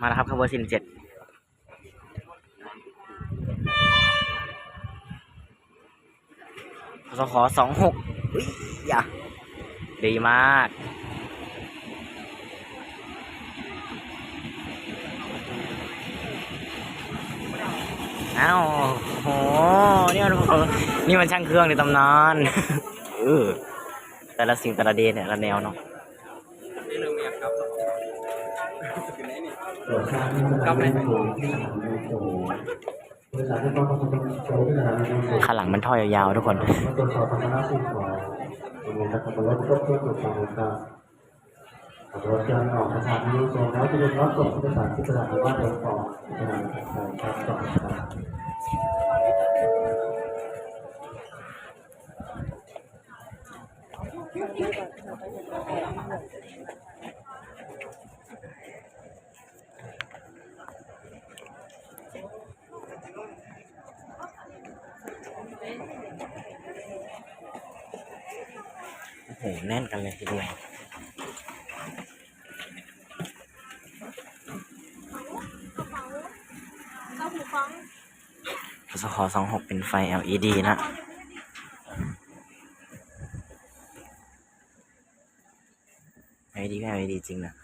มาแล้วครับขบวนสี่เจ็ดสขสองหกอุ้ยอย่าดีมากอ้าวโห นี่มันนี่มันช่างเครื่องในตำนานเออแต่ละสิ่งแต่ละเดนเนี่ยละแนวเนาะ กลับเลยข้างหลังมันท่อยาวๆทุกคนตรวจสอบสมรรถนะสิ่งของเป็นไงครับขับรถครบถ้วนถูกต้องครับขับรถยนต์ออกสถานีส่งแล้วจะเป็นรถส่งผู้โดยสารที่สถานีบ้านเดินต่อสถานีถัดไปครับต่อครับ โหแน่นกันเลยทีเดียวสคสองหกเป็นไฟ LED นะ LED ก็ LED จริงนะ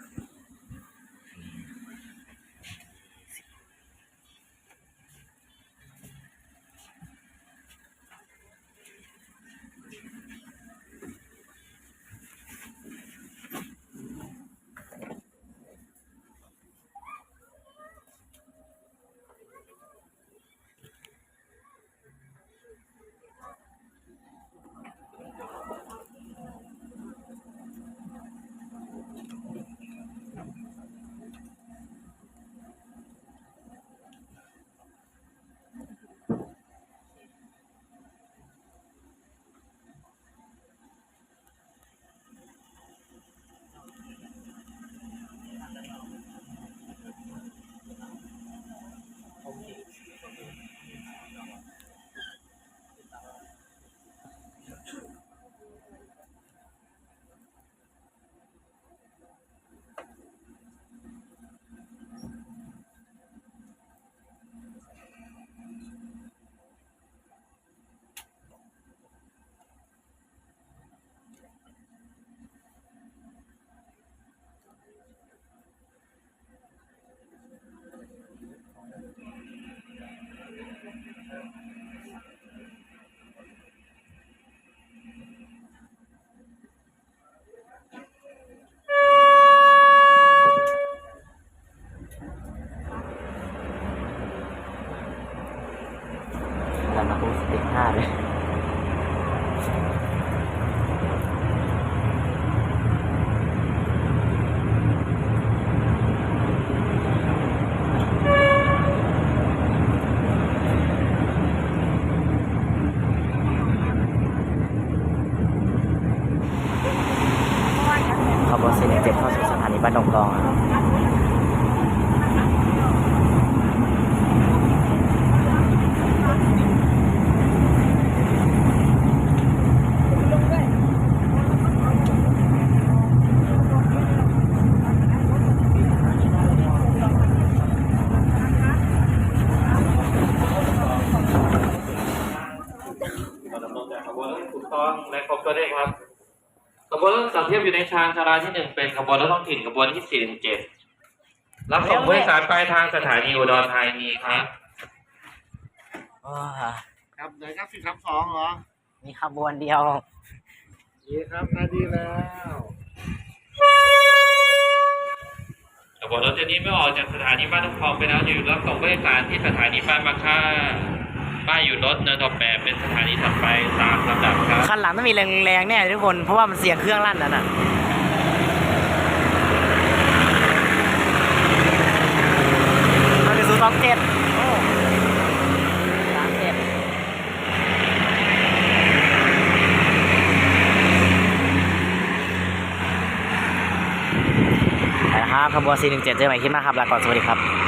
ขบวนสี่หนึ่งเจ็ดเข้าสู่สถานีบ้านดงกองอะขบวนรถถูกต้องและครบตัวเลขครับ ขบวนรถสับเทียบอยู่ในชานชาลาที่หนึ่งเป็นขบวนรถท้องถิ่นขบวนที่สี่ถึงเจ็ดรับส่งผู้โดยสารปลายทางสถานีอุดรธานีครับว้าครับไหนครับสิครับสองเหรอมีขบวนเดียว ดีครับนาดีแล้วขบวนรถเที่ยวนี้ไม่ออกจากสถานีบ้านทุกคลองไปแล้วจะอยู่รับส่งผู้โดยสารที่สถานีบ้านมาค่า ป้ายอยู่รถเนินทอแปดเป็นสถานีถัดไปตามลำดับครับคันหลังต้องมีแรงๆแน่ทุกคน เพราะว่ามันเสียงเครื่องลั่นนั่นน่ะเอาหนึ่งศูนย์สองเจ็ดสามเจ็ดไปแล้วครับขบวน417เจอใหม่คลิปหน้าครับลาก่อนสวัสดีครับ